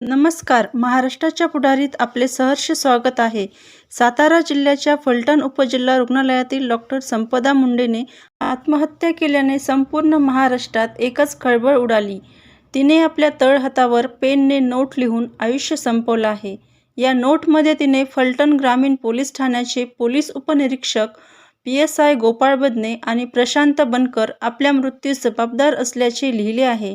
नमस्कार. महाराष्ट्राच्या पुढारीत आपले सहर्ष स्वागत आहे. सातारा जिल्ह्याच्या फलटण उपजिल्हा रुग्णालयातील डॉक्टर संपदा मुंडेने आत्महत्या केल्याने संपूर्ण महाराष्ट्रात एकच खळबळ उडाली. तिने आपल्या तळहातावर पेनने नोट लिहून आयुष्य संपवलं आहे. या नोटमध्ये तिने फलटण ग्रामीण पोलीस ठाण्याचे पोलीस उपनिरीक्षक P S I Gopal Badne आणि प्रशांत बनकर आपल्या मृत्यूस जबाबदार असल्याचे लिहिले आहे.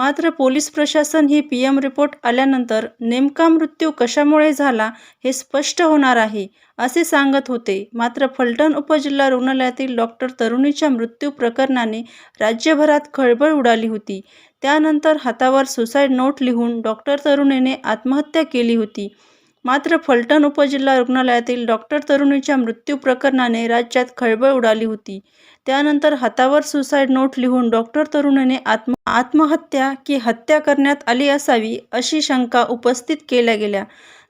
मात्र पोलीस प्रशासन ही पी एम रिपोर्ट आल्यानंतर नेमका मृत्यू कशामुळे झाला हे स्पष्ट होणार आहे असे सांगत होते. मात्र फलटण उपजिल्हा रुग्णालयातील डॉक्टर तरुणीच्या मृत्यू प्रकरणाने राज्यभरात खळबळ उडाली होती. त्यानंतर हातावर सुसाईड नोट लिहून डॉक्टर तरुणीने आत्महत्या केली होती. मात्र फलटण उपजिल्हा रुग्णालयातील डॉक्टर तरुणीच्या मृत्यू प्रकरणाने राज्यात खळबळ उडाली होती. त्यानंतर हातावर सुसाईड नोट लिहून डॉक्टर तरुणीने आत्म आत्महत्या की हत्या करण्यात आली असावी अशी शंका उपस्थित केल्या गेल्या.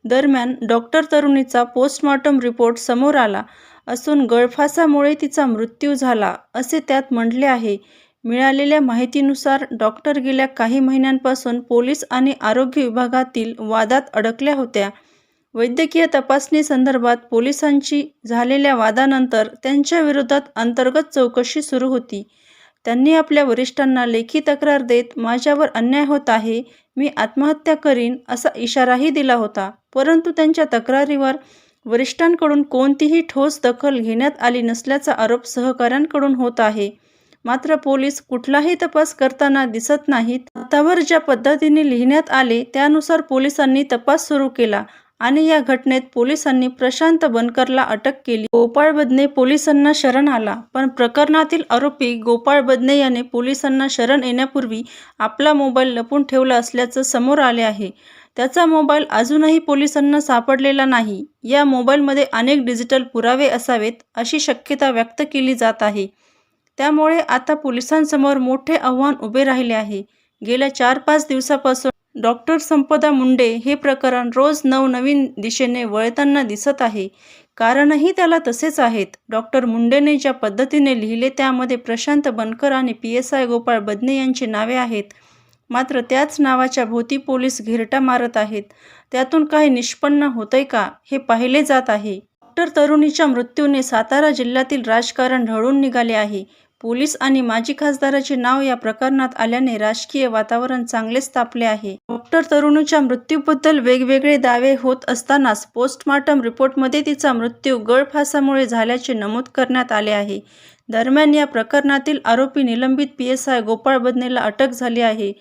दरम्यान डॉक्टर तरुणीचा पोस्टमॉर्टम रिपोर्ट समोर आला असून गळफासामुळे तिचा मृत्यू झाला असे त्यात म्हटले आहे. मिळालेल्या माहितीनुसार डॉक्टर गेल्या काही महिन्यांपासून पोलीस आणि आरोग्य विभागातील वादात अडकल्या होत्या. वैद्यकीय तपासणी संदर्भात पोलिसांची झालेल्या वादानंतर त्यांच्या विरोधात अंतर्गत चौकशी सुरू होती. त्यांनी आपल्या वरिष्ठांना लेखी तक्रार देत माझ्यावर अन्याय होत आहे मी आत्महत्या करीन असा इशाराही दिला होता. परंतु त्यांच्या तक्रारीवर वरिष्ठांकडून कोणतीही ठोस दखल घेण्यात आली नसल्याचा आरोप सहकाऱ्यांकडून होत आहे. मात्र पोलीस कुठलाही तपास करताना दिसत नाहीत. हातावर ज्या पद्धतीने लिहिण्यात आले त्यानुसार पोलिसांनी तपास सुरू केला. आणि या घटनेत पोलिसांनी प्रशांत बनकरला अटक केली. गोपाळ बदने पोलिसांना शरण आला पण प्रकरणातील आरोपी गोपाळ बदने याने पोलिसांना शरण येण्यापूर्वी आपला मोबाईल लपून ठेवला असल्याचं समोर आले आहे. त्याचा मोबाईल अजूनही पोलिसांना सापडलेला नाही. या मोबाईलमध्ये अनेक डिजिटल पुरावे असावेत अशी शक्यता व्यक्त केली जात आहे. त्यामुळे आता पोलिसांसमोर मोठे आव्हान उभे राहिले आहे. गेल्या चार पाच दिवसापासून डॉक्टर संपदा मुंडे हे प्रकरण रोज नवनवीन दिशेने वळताना दिसत आहे. कारणही त्याला तसेच आहेत. डॉक्टर मुंडेने ज्या पद्धतीने लिहिले त्यामध्ये प्रशांत बनकर आणि P S I Gopal Badne यांची नावे आहेत. मात्र त्याच नावाच्या भोवती पोलीस घिरटा मारत आहेत. त्यातून काही निष्पन्न होतंय का हे पाहिले जात आहे. डॉक्टर तरुणीच्या मृत्यूने सातारा जिल्ह्यातील राजकारण ढळून निघाले आहे. पोलीस आणि माजी खासदाराचे नाव या प्रकरणात आल्याने राजकीय वातावरण चांगलेच तापले आहे. डॉक्टर तरुणीच्या मृत्यूबद्दल वेगवेगळे दावे होत असतानाच पोस्टमॉर्टम रिपोर्टमध्ये तिचा मृत्यू गळफासामुळे झाल्याचे नमूद करण्यात आले आहे. दरम्यान या प्रकरणातील आरोपी निलंबित पी एस आय गोपाळ बदनेला अटक झाली आहे.